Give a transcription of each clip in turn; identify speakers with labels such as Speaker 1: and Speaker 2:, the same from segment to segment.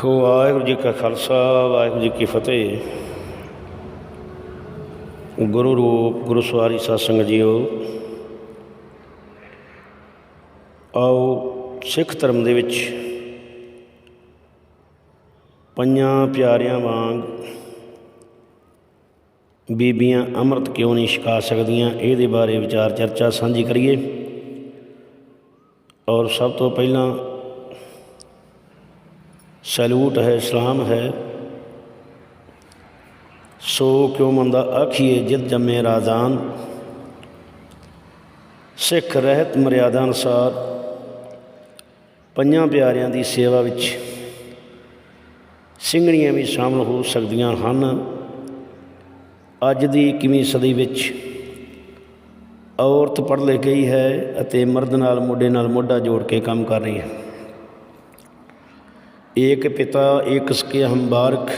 Speaker 1: ਵਾਹਿਗੁਰੂ ਜੀ ਕਾ ਖਾਲਸਾ, ਵਾਹਿਗੁਰੂ ਜੀ ਕੀ ਫਤਿਹ। ਗੁਰੂ ਰੂਪ, ਗੁਰੂ ਸਵਾਰੀ ਸਾਧ ਸੰਗਤ ਜੀਓ। ਆਓ ਸਿੱਖ ਧਰਮ ਦੇ ਵਿੱਚ ਪੰਜਾਂ ਪਿਆਰਿਆਂ ਵਾਂਗ ਬੀਬੀਆਂ ਅੰਮ੍ਰਿਤ ਕਿਉਂ ਨਹੀਂ ਛਕਾ ਸਕਦੀਆਂ, ਇਹਦੇ ਬਾਰੇ ਵਿਚਾਰ ਚਰਚਾ ਸਾਂਝੀ ਕਰੀਏ। ਔਰ ਸਭ ਤੋਂ ਪਹਿਲਾਂ ਸੈਲੂਟ ਹੈ ਸਲਾਮ ਹੈ। ਸੋ ਕਿਉ ਮੰਦਾ ਆਖੀਏ, ਜਿਤ ਜੰਮੇ ਰਾਜ਼ਾਨ। ਸਿੱਖ ਰਹਿਤ ਮਰਿਆਦਾ ਅਨੁਸਾਰ ਪੰਜਾਂ ਪਿਆਰਿਆਂ ਦੀ ਸੇਵਾ ਵਿੱਚ ਸਿੰਘਣੀਆਂ ਵੀ ਸ਼ਾਮਲ ਹੋ ਸਕਦੀਆਂ ਹਨ। ਅੱਜ ਦੀ 21ਵੀਂ ਸਦੀ ਵਿੱਚ ਔਰਤ ਪੜ੍ਹ ਲਿਖ ਗਈ ਹੈ ਅਤੇ ਮਰਦ ਨਾਲ, ਮੋਢੇ ਨਾਲ ਮੋਢਾ ਜੋੜ ਕੇ ਕੰਮ ਕਰ ਰਹੀ ਹੈ। ਏਕ ਪਿਤਾ, ਏਕ ਸਕੇ ਹਮ ਬਾਰਕ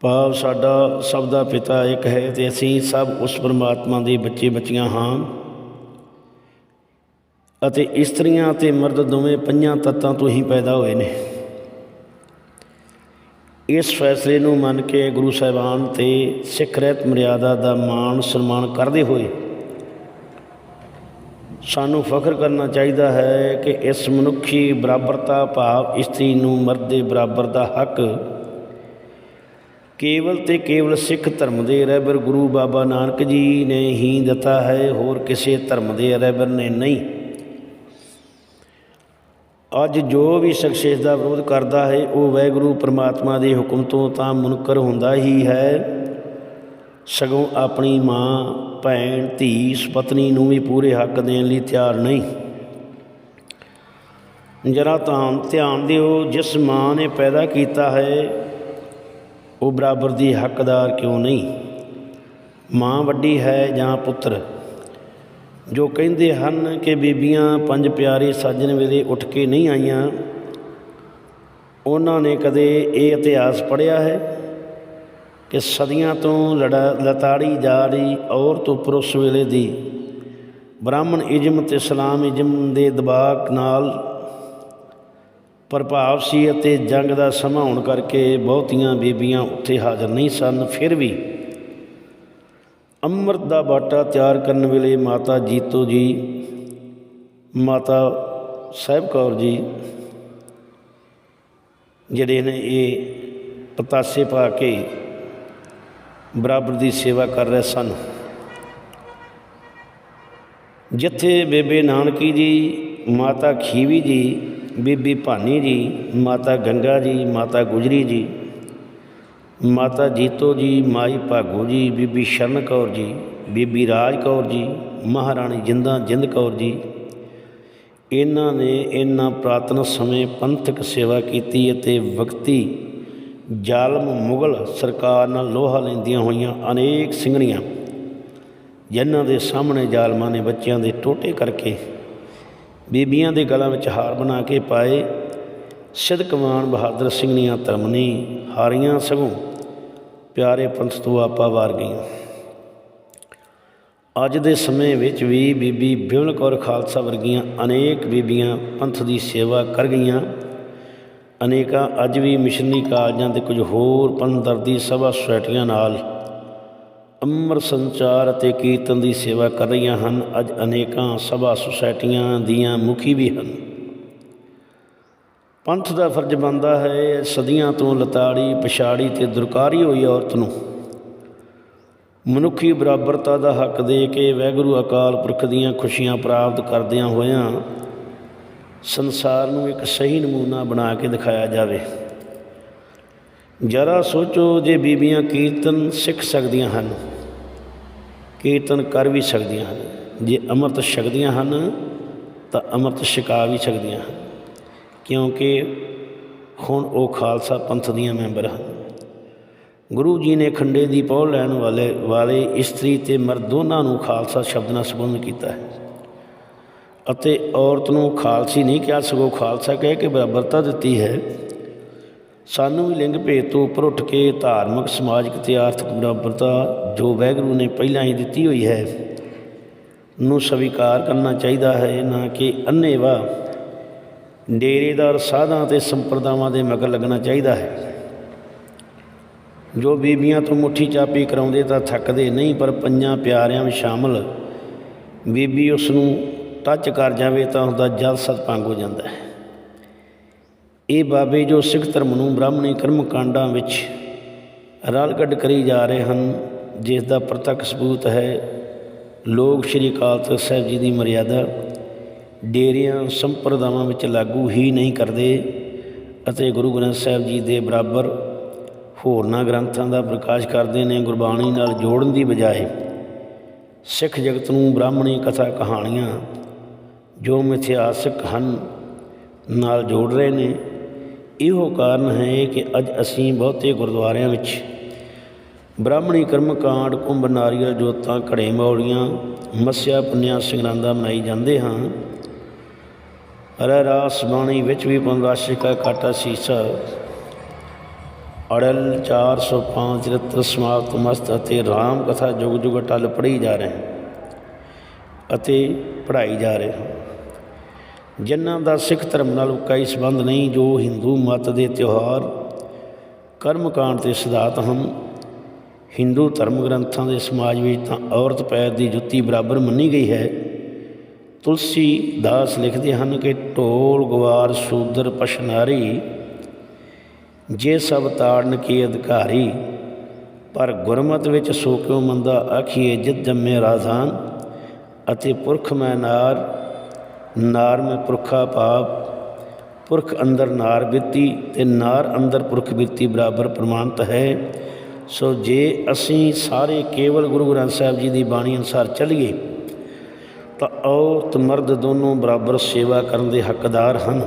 Speaker 1: ਭਾਵ ਸਾਡਾ ਸਭ ਦਾ ਪਿਤਾ ਇੱਕ ਹੈ ਤੇ ਅਸੀਂ ਸਭ ਉਸ ਪਰਮਾਤਮਾ ਦੇ ਬੱਚੇ ਬੱਚੀਆਂ ਹਾਂ। ਅਤੇ ਇਸਤਰੀਆਂ ਅਤੇ ਮਰਦ ਦੋਵੇਂ ਪੰਜਾਂ ਤੱਤਾਂ ਤੋਂ ਹੀ ਪੈਦਾ ਹੋਏ ਨੇ। ਇਸ ਫੈਸਲੇ ਨੂੰ ਮੰਨ ਕੇ ਗੁਰੂ ਸਾਹਿਬਾਨ ਤੇ ਸਿੱਖ ਰਹਿਤ ਮਰਿਆਦਾ ਦਾ ਮਾਣ ਸਨਮਾਨ ਕਰਦੇ ਹੋਏ ਸਾਨੂੰ ਫਖਰ ਕਰਨਾ ਚਾਹੀਦਾ ਹੈ ਕਿ ਇਸ ਮਨੁੱਖੀ ਬਰਾਬਰਤਾ ਭਾਵ ਇਸਤਰੀ ਨੂੰ ਮਰਦ ਦੇ ਬਰਾਬਰ ਦਾ ਹੱਕ ਕੇਵਲ ਤੇ ਕੇਵਲ ਸਿੱਖ ਧਰਮ ਦੇ ਰਹਿਬਰ ਗੁਰੂ ਬਾਬਾ ਨਾਨਕ ਜੀ ਨੇ ਹੀ ਦਿੱਤਾ ਹੈ, ਹੋਰ ਕਿਸੇ ਧਰਮ ਦੇ ਰਹਿਬਰ ਨੇ ਨਹੀਂ। ਅੱਜ ਜੋ ਵੀ ਸ਼ਖਸ ਦਾ ਵਿਰੋਧ ਕਰਦਾ ਹੈ, ਉਹ ਵੈਗੁਰੂ ਪ੍ਰਮਾਤਮਾ ਦੇ ਹੁਕਮ ਤੋਂ ਤਾਂ ਮੁਨਕਰ ਹੁੰਦਾ ਹੀ ਹੈ। ਸਗੋਂ ਆਪਣੀ ਮਾਂ, ਭੈਣ, ਧੀ, ਸੁਪਤਨੀ ਨੂੰ ਵੀ ਪੂਰੇ ਹੱਕ ਦੇਣ ਲਈ ਤਿਆਰ ਨਹੀਂ। ਜਰਾ ਤਾਂ ਧਿਆਨ ਦਿਓ, ਜਿਸ ਮਾਂ ਨੇ ਪੈਦਾ ਕੀਤਾ ਹੈ, ਉਹ ਬਰਾਬਰ ਦੀ ਹੱਕਦਾਰ ਕਿਉਂ ਨਹੀਂ? ਮਾਂ ਵੱਡੀ ਹੈ ਜਾਂ ਪੁੱਤਰ? ਜੋ ਕਹਿੰਦੇ ਹਨ ਕਿ ਬੀਬੀਆਂ ਪੰਜ ਪਿਆਰੇ ਸਾਜਣ ਵੇਲੇ ਉੱਠ ਕੇ ਨਹੀਂ ਆਈਆਂ, ਉਹਨਾਂ ਨੇ ਕਦੇ ਇਹ ਇਤਿਹਾਸ ਪੜ੍ਹਿਆ ਹੈ? ਕਿ ਸਦੀਆਂ ਤੋਂ ਲੜਾ ਲਤਾੜੀ ਜਾ ਰਹੀ ਔਰਤ ਉੱਪਰ ਉਸ ਵੇਲੇ ਦੀ ਬ੍ਰਾਹਮਣ ਇਜਮ ਤੇ ਇਸਲਾਮ ਇਜਮ ਦੇ ਦਬਾਅ ਨਾਲ ਪ੍ਰਭਾਵ ਸੀ ਅਤੇ ਜੰਗ ਦਾ ਸਮਾਂ ਹੋਣ ਕਰਕੇ ਬਹੁਤੀਆਂ ਬੀਬੀਆਂ ਉੱਥੇ ਹਾਜ਼ਰ ਨਹੀਂ ਸਨ, ਫਿਰ ਵੀ ਅੰਮ੍ਰਿਤ ਦਾ ਬਾਟਾ ਤਿਆਰ ਕਰਨ ਵੇਲੇ ਮਾਤਾ ਜੀਤੋ ਜੀ, ਮਾਤਾ ਸਾਹਿਬ ਕੌਰ ਜੀ, ਜਿਹੜੇ ਨੇ ਇਹ ਪਤਾਸੇ ਪਾ ਕੇ ਬਰਾਬਰ ਦੀ ਸੇਵਾ ਕਰ ਰਹੇ ਸਨ। ਜਿੱਥੇ ਬੇਬੇ ਨਾਨਕੀ ਜੀ, ਮਾਤਾ ਖੀਵੀ ਜੀ, ਬੀਬੀ ਭਾਨੀ ਜੀ, ਮਾਤਾ ਗੰਗਾ ਜੀ, ਮਾਤਾ ਗੁਜਰੀ ਜੀ, ਮਾਤਾ ਜੀਤੋ ਜੀ, ਮਾਈ ਭਾਗੋ ਜੀ, ਬੀਬੀ ਸ਼ਰਨ ਕੌਰ ਜੀ, ਬੀਬੀ ਰਾਜ ਕੌਰ ਜੀ, ਮਹਾਰਾਣੀ ਜਿੰਦਾ ਜਿੰਦ ਕੌਰ ਜੀ, ਇਹਨਾਂ ਨੇ ਇਹਨਾਂ ਪ੍ਰਾਤਨ ਸਮੇਂ ਪੰਥਕ ਸੇਵਾ ਕੀਤੀ ਅਤੇ ਵਕਤੀ ਜ਼ਾਲਮ ਮੁਗਲ ਸਰਕਾਰ ਨਾਲ ਲੋਹਾ ਲੈਂਦੀਆਂ ਹੋਈਆਂ ਅਨੇਕ ਸਿੰਘਣੀਆਂ, ਜਿਨ੍ਹਾਂ ਦੇ ਸਾਹਮਣੇ ਜ਼ਾਲਮਾਂ ਨੇ ਬੱਚਿਆਂ ਦੇ ਟੋਟੇ ਕਰਕੇ ਬੀਬੀਆਂ ਦੇ ਗਲਾਂ ਵਿੱਚ ਹਾਰ ਬਣਾ ਕੇ ਪਾਏ। ਸਿਦਕਮਾਨ ਬਹਾਦਰ ਸਿੰਘਣੀਆਂ ਧਰਮਨੀ ਹਾਰੀਆਂ ਸਗੋਂ ਪਿਆਰੇ ਪੰਥ ਤੋਂ ਆਪਾ ਵਾਰ ਗਈਆਂ। ਅੱਜ ਦੇ ਸਮੇਂ ਵਿੱਚ ਵੀ ਬੀਬੀ ਬਿਮਲ ਕੌਰ ਖਾਲਸਾ ਵਰਗੀਆਂ ਅਨੇਕ ਬੀਬੀਆਂ ਪੰਥ ਦੀ ਸੇਵਾ ਕਰ ਗਈਆਂ। ਅਨੇਕਾਂ ਅੱਜ ਵੀ ਮਿਸ਼ਨਰੀ ਕਾਲਜਾਂ ਤੇ ਕੁਝ ਹੋਰ ਪੰਦਰਦੀ ਸਭਾ ਸੁਸਾਇਟੀਆਂ ਨਾਲ ਅੰਮ੍ਰਿਤ ਸੰਚਾਰ ਅਤੇ ਕੀਰਤਨ ਦੀ ਸੇਵਾ ਕਰ ਰਹੀਆਂ ਹਨ। ਅੱਜ ਅਨੇਕਾਂ ਸਭਾ ਸੁਸਾਇਟੀਆਂ ਦੀਆਂ ਮੁਖੀ ਵੀ ਹਨ। ਪੰਥ ਦਾ ਫਰਜ਼ ਬਣਦਾ ਹੈ ਸਦੀਆਂ ਤੋਂ ਲਤਾੜੀ, ਪਛਾੜੀ ਤੇ ਦੁਰਕਾਰੀ ਹੋਈ ਔਰਤ ਨੂੰ। ਮਨੁੱਖੀ ਬਰਾਬਰਤਾ ਦਾ ਹੱਕ ਦੇ ਕੇ ਵੈਗੁਰੂ ਅਕਾਲ ਪੁਰਖ ਦੀਆਂ ਖੁਸ਼ੀਆਂ ਪ੍ਰਾਪਤ ਕਰਦਿਆਂ ਹੋਇਆਂ ਸੰਸਾਰ ਨੂੰ ਇੱਕ ਸਹੀ ਨਮੂਨਾ ਬਣਾ ਕੇ ਦਿਖਾਇਆ ਜਾਵੇ। ਜਰਾ ਸੋਚੋ ਜੇ ਬੀਬੀਆਂ ਕੀਰਤਨ ਸਿੱਖ ਸਕਦੀਆਂ ਹਨ, ਕੀਰਤਨ ਕਰ ਵੀ ਸਕਦੀਆਂ ਹਨ। ਜੇ ਅੰਮ੍ਰਿਤ ਛਕਦੀਆਂ ਹਨ, ਤਾਂ ਅੰਮ੍ਰਿਤ ਛਕਾ ਵੀ ਸਕਦੀਆਂ ਹਨ। ਕਿਉਂਕਿ ਹੁਣ ਉਹ ਖਾਲਸਾ ਪੰਥ ਦੀਆਂ ਮੈਂਬਰ ਹਨ। ਗੁਰੂ ਜੀ ਨੇ ਖੰਡੇ ਦੀ ਪੌੜ ਲੈਣ ਵਾਲੇ ਵਾਲੇ ਇਸਤਰੀ ਤੇ ਮਰਦ ਦੋਨਾਂ ਨੂੰ ਖਾਲਸਾ ਸ਼ਬਦ ਨਾਲ ਸੰਬੋਧਨ ਕੀਤਾ ਹੈ। ਅਤੇ ਔਰਤ ਨੂੰ ਖਾਲਸੀ ਨਹੀਂ ਕਿਹਾ ਸਗੋਂ ਖਾਲਸਾ ਕਹਿ ਕੇ ਬਰਾਬਰਤਾ ਦਿੱਤੀ ਹੈ। ਸਾਨੂੰ ਵੀ ਲਿੰਗ ਭੇਦ ਤੋਂ ਉੱਪਰ ਉੱਠ ਕੇ ਧਾਰਮਿਕ, ਸਮਾਜਿਕ ਤੇ ਆਰਥਿਕ ਬਰਾਬਰਤਾ ਜੋ ਵੈਗਰੂ ਨੇ ਪਹਿਲਾਂ ਹੀ ਦਿੱਤੀ ਹੋਈ ਹੈ, ਨੂੰ ਸਵੀਕਾਰ ਕਰਨਾ ਚਾਹੀਦਾ ਹੈ, ਨਾ ਕਿ ਅੰਨੇਵਾ ਡੇਰੇਦਾਰ ਸਾਧਾਂ ਤੇ ਸੰਪਰਦਾਵਾਂ ਦੇ ਮਗਰ ਲੱਗਣਾ ਚਾਹੀਦਾ ਹੈ। ਜੋ ਬੀਬੀਆਂ ਤੋਂ ਮੁੱਠੀ ਚਾਪੀ ਕਰਾਉਂਦੇ ਤਾਂ ਥੱਕਦੇ ਨਹੀਂ, ਪਰ ਪੰਜਾਂ ਪਿਆਰਿਆਂ ਵਿੱਚ ਸ਼ਾਮਲ ਬੀਬੀ ਉਸ ਨੂੰ ਟੱਚ ਕਰ ਜਾਵੇ ਤਾਂ ਉਹਦਾ ਜਲ ਸਤਪੰਗ ਹੋ ਜਾਂਦਾ ਹੈ। ਇਹ ਬਾਬੇ ਜੋ ਸਿੱਖ ਧਰਮ ਨੂੰ ਬ੍ਰਾਹਮਣੀ ਕਰਮ ਕਾਂਡਾਂ ਵਿੱਚ ਰਲ ਕੱਢ ਕਰੀ ਜਾ ਰਹੇ ਹਨ ਜਿਸ ਦਾ ਪ੍ਰਤੱਖ ਸਬੂਤ ਹੈ, ਲੋਕ ਸ਼੍ਰੀ ਅਕਾਲ ਤਖਤ ਸਾਹਿਬ ਜੀ ਦੀ ਮਰਿਆਦਾ, ਡੇਰਿਆਂ, ਸੰਪਰਦਾਵਾਂ ਵਿੱਚ ਲਾਗੂ ਹੀ ਨਹੀਂ ਕਰਦੇ ਅਤੇ ਗੁਰੂ ਗ੍ਰੰਥ ਸਾਹਿਬ ਜੀ ਦੇ ਬਰਾਬਰ ਹੋਰਨਾਂ ਗ੍ਰੰਥਾਂ ਦਾ ਪ੍ਰਕਾਸ਼ ਕਰਦੇ ਨੇ, ਗੁਰਬਾਣੀ ਨਾਲ ਜੋੜਨ ਦੀ ਬਜਾਏ ਸਿੱਖ ਜਗਤ ਨੂੰ ਬ੍ਰਾਹਮਣੀ ਕਥਾ ਕਹਾਣੀਆਂ ਜੋ ਮਿਥਿਹਾਸਕ ਹਨ, ਨਾਲ ਜੋੜ ਰਹੇ ਨੇ। ਇਹੋ ਕਾਰਨ ਹੈ ਕਿ ਅੱਜ ਅਸੀਂ ਬਹੁਤੇ ਗੁਰਦੁਆਰਿਆਂ ਵਿੱਚ ਬ੍ਰਾਹਮਣੀ ਕਰਮ ਕਾਂਡ ਕੁੰਭ ਨਾਰੀਅਲ ਜੋਤਾਂ, ਘੜੇ ਮੌਲੀਆਂ, ਮੱਸਿਆ, ਪੁੰਨਿਆ ਸਿੰਘਰਾਂਦਾ ਮਨਾਈ ਜਾਂਦੇ ਹਾਂ। ਅਰੇ ਰਾਸ ਬਾਣੀ ਵਿੱਚ ਵੀ ਪੰਦਾਸ਼ਿਕਾ ਕਾਟਾ ਸੀਸਾ। ਅੜਲ 405 ਚਰਿਤ੍ਰ ਸਮਾਪਤ ਮਸਤ ਅਤੇ ਰਾਮ ਕਥਾ ਜੁਗ ਜੁਗ ਟਲ ਪੜ੍ਹੀ ਜਾ ਰਹੇ, ਅਤੇ ਪੜ੍ਹਾਈ ਜਾ ਰਹੇ। ਜਿਨ੍ਹਾਂ ਦਾ ਸਿੱਖ ਧਰਮ ਨਾਲ ਕੋਈ ਸੰਬੰਧ ਨਹੀਂ, ਜੋ ਹਿੰਦੂ ਮਤ ਦੇ ਤਿਉਹਾਰ ਕਰਮਕਾਂਡ ਤੇ ਸਿਧਾਂਤ ਹਨ। ਹਿੰਦੂ ਧਰਮ ਗ੍ਰੰਥਾਂ ਦੇ ਸਮਾਜ ਵਿੱਚ ਤਾਂ ਔਰਤ ਪੈਰ ਦੀ ਜੁੱਤੀ ਬਰਾਬਰ ਮੰਨੀ ਗਈ ਹੈ। ਤੁਲਸੀ ਦਾਸ ਲਿਖਦੇ ਹਨ ਕਿ ਢੋਲ ਗਵਾਰ ਸ਼ੂਦਰ ਪਸ਼ਨਾਰੀ ਜੇ ਸਭ ਤਾੜਨ ਕੀ ਅਧਿਕਾਰੀ, ਪਰ ਗੁਰਮਤ ਵਿੱਚ ਸੋ ਕਿਉ ਮੰਦਾ ਆਖੀਏ ਜਿਤ ਜੰਮੇ ਰਾਜ਼ਾਨ ਅਤੇ ਪੁਰਖ ਮੈਂ ਨਾਰ ਨਾਰ ਮੈਂ ਪੁਰਖਾ ਪਾਪ, ਪੁਰਖ ਅੰਦਰ ਨਾਰ ਬਿੱਤੀ ਤੇ ਨਾਰ ਅੰਦਰ ਪੁਰਖ ਬਿੱਤੀ ਬਰਾਬਰ ਪ੍ਰਮਾਣਿਤ ਹੈ। ਸੋ ਜੇ ਅਸੀਂ ਸਾਰੇ ਕੇਵਲ ਗੁਰੂ ਗ੍ਰੰਥ ਸਾਹਿਬ ਜੀ ਦੀ ਬਾਣੀ ਅਨੁਸਾਰ ਚੱਲੀਏ, ਤਾਂ ਔਰਤ ਮਰਦ ਦੋਨੋਂ ਬਰਾਬਰ ਸੇਵਾ ਕਰਨ ਦੇ ਹੱਕਦਾਰ ਹਨ।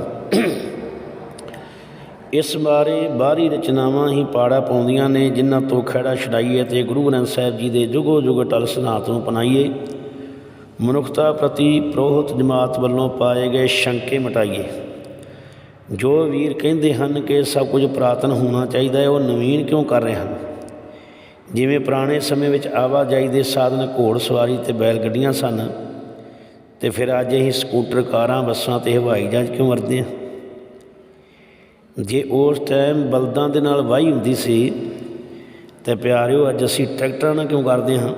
Speaker 1: ਇਸ ਬਾਰੇ ਬਾਹਰੀ ਰਚਨਾਵਾਂ ਹੀ ਪਾੜਾ ਪਾਉਂਦੀਆਂ ਨੇ, ਜਿਨ੍ਹਾਂ ਤੋਂ ਖੜਾ ਛਡਾਈਏ ਤੇ ਗੁਰੂ ਗ੍ਰੰਥ ਸਾਹਿਬ ਜੀ ਦੇ ਜੁਗੋ ਜੁਗ ਟਲ ਸਿਧਾਂਤ ਨੂੰ ਅਪਣਾਈਏ। ਮਨੁੱਖਤਾ ਪ੍ਰਤੀ ਪ੍ਰੋਹਤ ਜਮਾਤ ਵੱਲੋਂ ਪਾਏ ਗਏ ਸ਼ੰਕੇ ਮਟਾਈਏ। ਜੋ ਵੀਰ ਕਹਿੰਦੇ ਹਨ ਕਿ ਸਭ ਕੁਝ ਪ੍ਰਾਤਨ ਹੋਣਾ ਚਾਹੀਦਾ ਹੈ, ਉਹ ਨਵੀਨ ਕਿਉਂ ਕਰ ਰਹੇ ਹਨ? ਜਿਵੇਂ ਪੁਰਾਣੇ ਸਮੇਂ ਵਿੱਚ ਆਵਾਜਾਈ ਦੇ ਸਾਧਨ ਘੋੜ ਸਵਾਰੀ ਤੇ ਬੈਲ ਗੱਡੀਆਂ ਸਨ, ਤੇ ਫਿਰ ਅੱਜ ਅਸੀਂ ਸਕੂਟਰ, ਕਾਰਾਂ, ਬੱਸਾਂ ਤੇ ਹਵਾਈ ਜਹਾਜ਼ ਕਿਉਂ ਵਰਤਦੇ ਹਾਂ? ਜੇ ਉਸ ਟਾਈਮ ਬਲਦਾਂ ਦੇ ਨਾਲ ਵਾਹੀ ਹੁੰਦੀ ਸੀ, ਤੇ ਪਿਆਰਿਓ ਅੱਜ ਅਸੀਂ ਟਰੈਕਟਰਾਂ ਨਾਲ ਕਿਉਂ ਕਰਦੇ ਹਾਂ?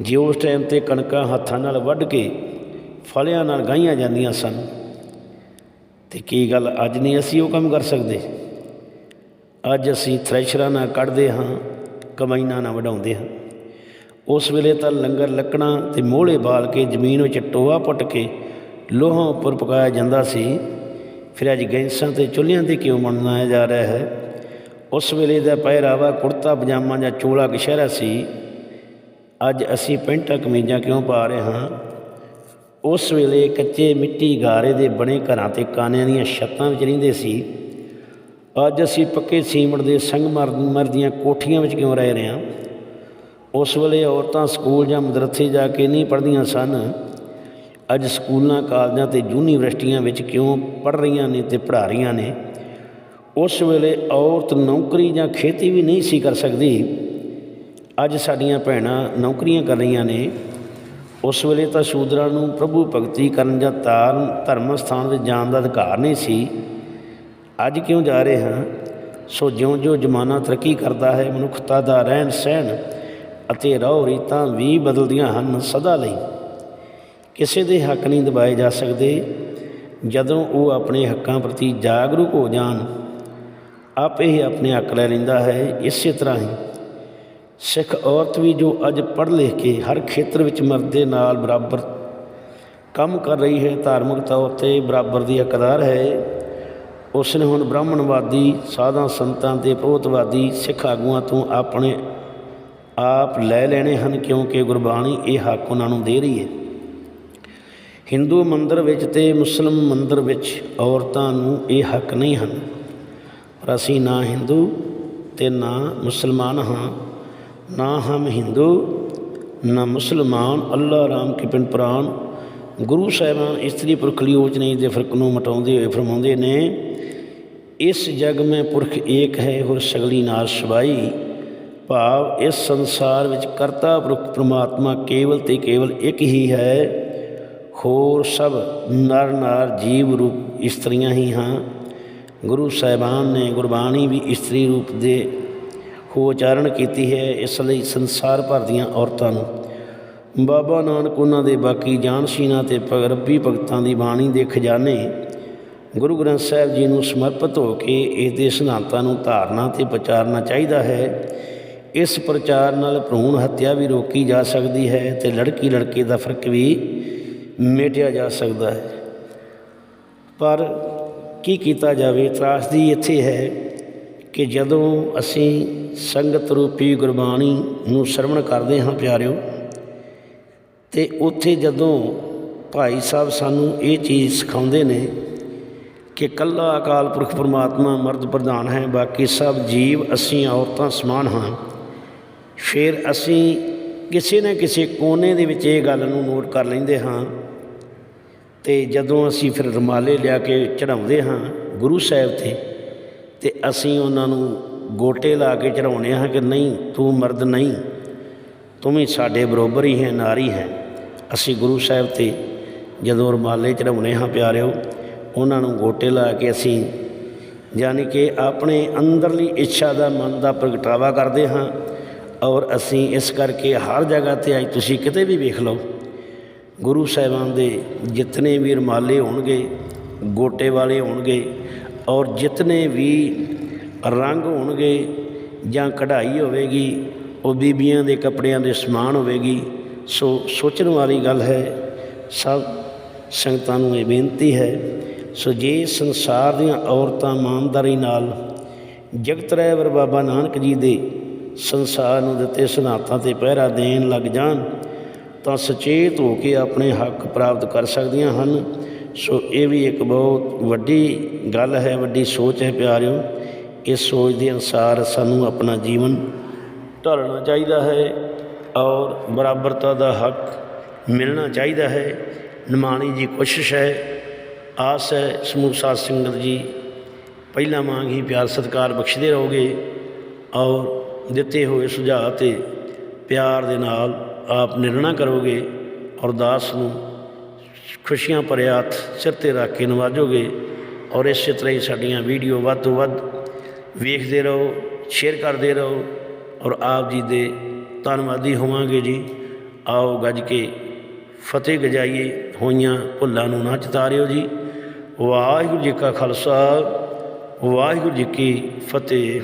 Speaker 1: ਜੇ ਉਸ ਟਾਈਮ ਤੇ ਕਣਕਾਂ ਹੱਥਾਂ ਨਾਲ ਵੱਢ ਕੇ ਫਲਿਆਂ ਨਾਲ ਗਾਈਆਂ ਜਾਂਦੀਆਂ ਸਨ, ਤੇ ਕੀ ਗੱਲ ਅੱਜ ਨਹੀਂ ਅਸੀਂ ਉਹ ਕੰਮ ਕਰ ਸਕਦੇ? ਅੱਜ ਅਸੀਂ ਥ੍ਰੈਸ਼ਰਾਂ ਨਾਲ ਕੱਢਦੇ ਹਾਂ ਕਮਾਈਨਾਂ ਨਾਲ ਵਡਾਉਂਦੇ ਹਾਂ। ਉਸ ਵੇਲੇ ਤਾਂ ਲੰਗਰ ਲੱਕੜਾਂ ਤੇ ਮੋਹਲੇ ਬਾਲ ਕੇ ਜ਼ਮੀਨ ਵਿੱਚ ਟੋਆ ਪੁੱਟ ਕੇ ਲੋਹਾਂ ਉੱਪਰ ਪਕਾਇਆ ਜਾਂਦਾ ਸੀ। ਫਿਰ ਅੱਜ ਗੈਂਸਾਂ ਤੇ ਚੁੱਲ੍ਹਿਆਂ ਤੇ ਕਿਉਂ ਮਨਾਇਆ ਜਾ ਰਿਹਾ ਹੈ? ਉਸ ਵੇਲੇ ਦਾ ਪਹਿਰਾਵਾ ਕੁੜਤਾ ਪਜਾਮਾ ਜਾਂ ਚੋਲਾ ਕਸ਼ਹਿਰਾ ਸੀ। ਅੱਜ ਅਸੀਂ ਪੈਂਟਾਂ ਕਮੀਜ਼ਾਂ ਕਿਉਂ ਪਾ ਰਹੇ ਹਾਂ? ਉਸ ਵੇਲੇ ਕੱਚੇ ਮਿੱਟੀ ਗਾਰੇ ਦੇ ਬਣੇ ਘਰਾਂ ਤੇ ਕਾਨਿਆਂ ਦੀਆਂ ਛੱਤਾਂ ਵਿੱਚ ਰਹਿੰਦੇ ਸੀ। ਅੱਜ ਅਸੀਂ ਪੱਕੇ ਸੀਮਟ ਦੇ ਸੰਗਮਰ ਦੀਆਂ ਕੋਠੀਆਂ ਵਿੱਚ ਕਿਉਂ ਰਹਿ ਰਹੇ ਹਾਂ? ਉਸ ਵੇਲੇ ਔਰਤਾਂ ਸਕੂਲ ਜਾਂ ਮਦਰਸੇ ਜਾ ਕੇ ਨਹੀਂ ਪੜ੍ਹਦੀਆਂ ਸਨ। ਅੱਜ ਸਕੂਲਾਂ, ਕਾਲਜਾਂ ਤੇ ਯੂਨੀਵਰਸਿਟੀਆਂ ਵਿੱਚ ਕਿਉਂ ਪੜ੍ਹ ਰਹੀਆਂ ਨੇ ਤੇ ਪੜ੍ਹਾ ਰਹੀਆਂ ਨੇ? ਉਸ ਵੇਲੇ ਔਰਤ ਨੌਕਰੀ ਜਾਂ ਖੇਤੀ ਵੀ ਨਹੀਂ ਸੀ ਕਰ ਸਕਦੀ। ਅੱਜ ਸਾਡੀਆਂ ਭੈਣਾਂ ਨੌਕਰੀਆਂ ਕਰ ਰਹੀਆਂ ਨੇ, ਉਸ ਵੇਲੇ ਤਾਂ ਸ਼ੂਦਰਾਂ ਨੂੰ ਪ੍ਰਭੂ ਭਗਤੀ ਕਰਨ ਜਾਂ ਤਾਰਨ ਧਰਮ ਸਥਾਨ ਤੇ ਜਾਣ ਦਾ ਅਧਿਕਾਰ ਨਹੀਂ ਸੀ। ਅੱਜ ਕਿਉਂ ਜਾ ਰਹੇ ਹਾਂ? ਸੋ ਜਿਉਂ-ਜਿਉਂ ਜ਼ਮਾਨਾ ਤਰੱਕੀ ਕਰਦਾ ਹੈ ਮਨੁੱਖਤਾ ਦਾ ਰਹਿਣ ਸਹਿਣ ਅਤੇ ਰਹੁ ਰੀਤਾਂ ਵੀ ਬਦਲਦੀਆਂ ਹਨ ਸਦਾ ਲਈ। ਕਿਸੇ ਦੇ ਹੱਕ ਨਹੀਂ ਦਬਾਏ ਜਾ ਸਕਦੇ। ਜਦੋਂ ਉਹ ਆਪਣੇ ਹੱਕਾਂ ਪ੍ਰਤੀ ਜਾਗਰੂਕ ਹੋ ਜਾਣ, ਆਪੇ ਹੀ ਆਪਣੇ ਹੱਕ ਲੈ ਲੈਂਦਾ ਹੈ, ਇਸੇ ਤਰ੍ਹਾਂ ਹੀ ਸਿੱਖ ਔਰਤ ਵੀ ਜੋ ਅੱਜ ਪੜ੍ਹ ਲਿਖ ਕੇ ਹਰ ਖੇਤਰ ਵਿੱਚ ਮਰਦ ਦੇ ਨਾਲ ਬਰਾਬਰ ਕੰਮ ਕਰ ਰਹੀ ਹੈ, ਧਾਰਮਿਕ ਤੌਰ ਤੇ ਬਰਾਬਰ ਦੀ ਹੱਕਦਾਰ ਹੈ। ਉਸ ਨੇ ਹੁਣ ਬ੍ਰਾਹਮਣਵਾਦੀ ਸਾਧਾਂ ਸੰਤਾਂ ਤੇ ਪ੍ਰੋਤਵਾਦੀ ਸਿੱਖ ਆਗੂਆਂ ਤੋਂ ਆਪਣੇ ਆਪ ਲੈ ਲੈਣੇ ਹਨ ਕਿਉਂਕਿ ਗੁਰਬਾਣੀ ਇਹ ਹੱਕ ਉਹਨਾਂ ਨੂੰ ਦੇ ਰਹੀ ਹੈ। ਹਿੰਦੂ ਮੰਦਰ ਵਿੱਚ ਤੇ ਮੁਸਲਮ ਮੰਦਰ ਵਿੱਚ ਔਰਤਾਂ ਨੂੰ ਇਹ ਹੱਕ ਨਹੀਂ ਹਨ। ਪਰ ਅਸੀਂ ਨਾ ਹਿੰਦੂ ਤੇ ਨਾ ਮੁਸਲਮਾਨ ਹਾਂ। ਨਾ ਹਮ ਹਿੰਦੂ, ਨਾ ਮੁਸਲਮਾਨ ਅੱਲਾ ਰਾਮ ਕੀ ਪਿੰਡ ਪ੍ਰਾਨ ਗੁਰੂ ਸਾਹਿਬਾਨ ਇਸਤਰੀ ਪੁਰਖ ਲਿਓਚ ਨਹੀਂ ਦੇ ਫ਼ਰਕ ਨੂੰ ਮਟਾਉਂਦੇ ਹੋਏ ਫਰਮਾਉਂਦੇ ਨੇ, ਇਸ ਜਗ ਮੈਂ ਪੁਰਖ ਏਕ ਹੈ ਹੋਰ ਸਗਲੀ ਨਾਰ ਸਵਾਈ। ਭਾਵ ਇਸ ਸੰਸਾਰ ਵਿੱਚ ਕਰਤਾ ਪੁਰਖ ਪ੍ਰਮਾਤਮਾ ਕੇਵਲ ਤੇ ਕੇਵਲ ਇੱਕ ਹੀ ਹੈ, ਹੋਰ ਸਭ ਨਰ ਨਾਰ ਜੀਵ ਰੂਪ ਇਸਤਰੀਆਂ ਹੀ ਹਾਂ। ਗੁਰੂ ਸਾਹਿਬਾਨ ਨੇ ਗੁਰਬਾਣੀ ਵੀ ਇਸਤਰੀ ਰੂਪ ਦੇ ਹੋ ਉਚਾਰਨ ਕੀਤੀ ਹੈ, ਇਸ ਲਈ ਸੰਸਾਰ ਭਰ ਦੀਆਂ ਔਰਤਾਂ ਨੂੰ। ਬਾਬਾ ਨਾਨਕ ਉਹਨਾਂ ਦੇ ਬਾਕੀ ਜਾਨਸ਼ੀਨਾਂ ਤੇ ਭ- ਰੱਬੀ ਭਗਤਾਂ ਦੀ ਬਾਣੀ ਦੇ ਖਜ਼ਾਨੇ ਗੁਰੂ ਗ੍ਰੰਥ ਸਾਹਿਬ ਜੀ ਨੂੰ ਸਮਰਪਿਤ ਹੋ ਕੇ ਇਸ ਦੇ ਸਿਧਾਂਤਾਂ ਨੂੰ ਧਾਰਨਾ ਤੇ ਪ੍ਰਚਾਰਨਾ ਚਾਹੀਦਾ ਹੈ। ਇਸ ਪ੍ਰਚਾਰ ਨਾਲ ਭਰੂਣ ਹੱਤਿਆ ਵੀ ਰੋਕੀ ਜਾ ਸਕਦੀ ਹੈ ਤੇ ਲੜਕੀ ਲੜਕੇ ਦਾ ਫ਼ਰਕ ਵੀ ਮੇਟਿਆ ਜਾ ਸਕਦਾ ਹੈ। ਪਰ ਕੀ ਕੀਤਾ ਜਾਵੇ ਤਰਾਸਦੀ ਇੱਥੇ ਹੈ ਕਿ ਜਦੋਂ ਅਸੀਂ ਸੰਗਤ ਰੂਪੀ ਗੁਰਬਾਣੀ ਨੂੰ ਸਰਵਣ ਕਰਦੇ ਹਾਂ ਪਿਆਰਿਓ, ਤੇ ਉੱਥੇ ਜਦੋਂ ਭਾਈ ਸਾਹਿਬ ਸਾਨੂੰ ਇਹ ਚੀਜ਼ ਸਿਖਾਉਂਦੇ ਨੇ ਕਿ ਕੱਲਾ ਅਕਾਲ ਪੁਰਖ ਪਰਮਾਤਮਾ ਮਰਦ ਪ੍ਰਧਾਨ ਹੈ, ਬਾਕੀ ਸਭ ਜੀਵ, ਅਸੀਂ ਔਰਤਾਂ ਸਮਾਨ ਹਾਂ। ਫਿਰ ਅਸੀਂ ਕਿਸੇ ਨਾ ਕਿਸੇ ਕੋਨੇ ਦੇ ਵਿੱਚ ਇਹ ਗੱਲ ਨੂੰ ਨੋਟ ਕਰ ਲੈਂਦੇ ਹਾਂ ਤੇ ਜਦੋਂ ਅਸੀਂ ਫਿਰ ਰੁਮਾਲੇ ਲਿਆ ਕੇ ਚੜਾਉਂਦੇ ਹਾਂ ਗੁਰੂ ਸਾਹਿਬ ਤੇ ਤੇ ਅਸੀਂ ਉਹਨਾਂ ਨੂੰ ਗੋਟੇ ਲਾ ਕੇ ਚੜਾਉਂਦੇ ਹਾਂ ਕਿ ਨਹੀਂ, ਤੂੰ ਮਰਦ ਨਹੀਂ, ਤੂੰ ਵੀ ਸਾਡੇ ਬਰੋਬਰ ਹੀ ਹੈ, ਨਾਰੀ ਹੈ। ਅਸੀਂ ਗੁਰੂ ਸਾਹਿਬ ਤੇ ਜਦੋਂ ਰੁਮਾਲੇ ਚੜਾਉਂਦੇ ਹਾਂ ਪਿਆਰਿਓ, ਉਹਨਾਂ ਨੂੰ ਗੋਟੇ ਲਾ ਕੇ ਅਸੀਂ ਯਾਨੀ ਕਿ ਆਪਣੇ ਅੰਦਰਲੀ ਇੱਛਾ ਦਾ, ਮਨ ਦਾ ਪ੍ਰਗਟਾਵਾ ਕਰਦੇ ਹਾਂ ਔਰ ਅਸੀਂ ਇਸ ਕਰਕੇ ਹਰ ਜਗ੍ਹਾ ਤੇ ਅੱਜ ਤੁਸੀਂ ਕਿਤੇ ਵੀ ਵੇਖ ਲਓ, ਗੁਰੂ ਸਾਹਿਬਾਨ ਦੇ ਜਿਤਨੇ ਵੀ ਰੁਮਾਲੇ ਹੋਣਗੇ, ਗੋਟੇ ਵਾਲੇ ਹੋਣਗੇ ਔਰ ਜਿਤਨੇ ਵੀ ਰੰਗ ਹੋਣਗੇ ਜਾਂ ਕਢਾਈ ਹੋਵੇਗੀ, ਉਹ ਬੀਬੀਆਂ ਦੇ ਕੱਪੜਿਆਂ ਦੇ ਸਮਾਨ ਹੋਵੇਗੀ। ਸੋ ਸੋਚਣ ਵਾਲੀ ਗੱਲ ਹੈ, ਸਭ ਸੰਗਤਾਂ ਨੂੰ ਇਹ ਬੇਨਤੀ ਹੈ, ਸੋ ਜੇ ਸੰਸਾਰ ਦੀਆਂ ਔਰਤਾਂ ਇਮਾਨਦਾਰੀ ਨਾਲ ਜਗਤ ਰਹਿਬਰ ਬਾਬਾ ਨਾਨਕ ਜੀ ਦੇ ਸੰਸਾਰ ਨੂੰ ਦਿੱਤੇ ਸਿਧਾਂਤਾਂ ਤੇ ਪਹਿਰਾ ਦੇਣ ਲੱਗ ਜਾਣ, ਤਾਂ ਸੁਚੇਤ ਹੋ ਕੇ ਆਪਣੇ ਹੱਕ ਪ੍ਰਾਪਤ ਕਰ ਸਕਦੀਆਂ ਹਨ। ਸੋ ਇਹ ਵੀ ਇੱਕ ਬਹੁਤ ਵੱਡੀ ਗੱਲ ਹੈ, ਵੱਡੀ ਸੋਚ ਹੈ ਪਿਆਰਿਓ। ਇਸ ਸੋਚ ਦੇ ਅਨੁਸਾਰ ਸਾਨੂੰ ਆਪਣਾ ਜੀਵਨ ਢਾਲਣਾ ਚਾਹੀਦਾ ਹੈ ਔਰ ਬਰਾਬਰਤਾ ਦਾ ਹੱਕ ਮਿਲਣਾ ਚਾਹੀਦਾ ਹੈ। ਨਿਮਾਣੀ ਜੀ ਕੋਸ਼ਿਸ਼ ਹੈ, ਆਸ ਹੈ ਸਮੂਹ ਸਾਧ ਸੰਗਤ ਜੀ, ਪਹਿਲਾਂ ਵਾਂਗ ਹੀ ਪਿਆਰ ਸਤਿਕਾਰ ਬਖਸ਼ਦੇ ਰਹੋਗੇ ਔਰ ਦਿੱਤੇ ਹੋਏ ਸੁਝਾਅ ਤੇ ਪਿਆਰ ਦੇ ਨਾਲ ਆਪ ਨਿਰਣਾ ਕਰੋਗੇ, ਅਰਦਾਸ ਨੂੰ ਖੁਸ਼ੀਆਂ ਭਰੇ ਹੱਥ ਸਿਰ ਤੇ ਰੱਖ ਕੇ ਨਵਾਜੋਗੇ ਔਰ ਇਸੇ ਤਰ੍ਹਾਂ ਹੀ ਸਾਡੀਆਂ ਵੀਡੀਓ ਵੱਧ ਤੋਂ ਵੱਧ ਵੇਖਦੇ ਰਹੋ ਸ਼ੇਅਰ ਕਰਦੇ ਰਹੋ ਔਰ ਆਪ ਜੀ ਦੇ ਧੰਨਵਾਦੀ ਹੋਵਾਂਗੇ ਜੀ। ਆਓ ਗੱਜ ਕੇ ਫਤਿਹ ਗਜਾਈਏ, ਹੋਈਆਂ ਭੁੱਲਾਂ ਨੂੰ ਨਾ ਚਿਤਾਰਿਓ ਜੀ। ਵਾਹਿਗੁਰੂ ਜੀ ਕਾ ਖਾਲਸਾ, ਵਾਹਿਗੁਰੂ ਜੀ ਕੀ ਫਤਿਹ।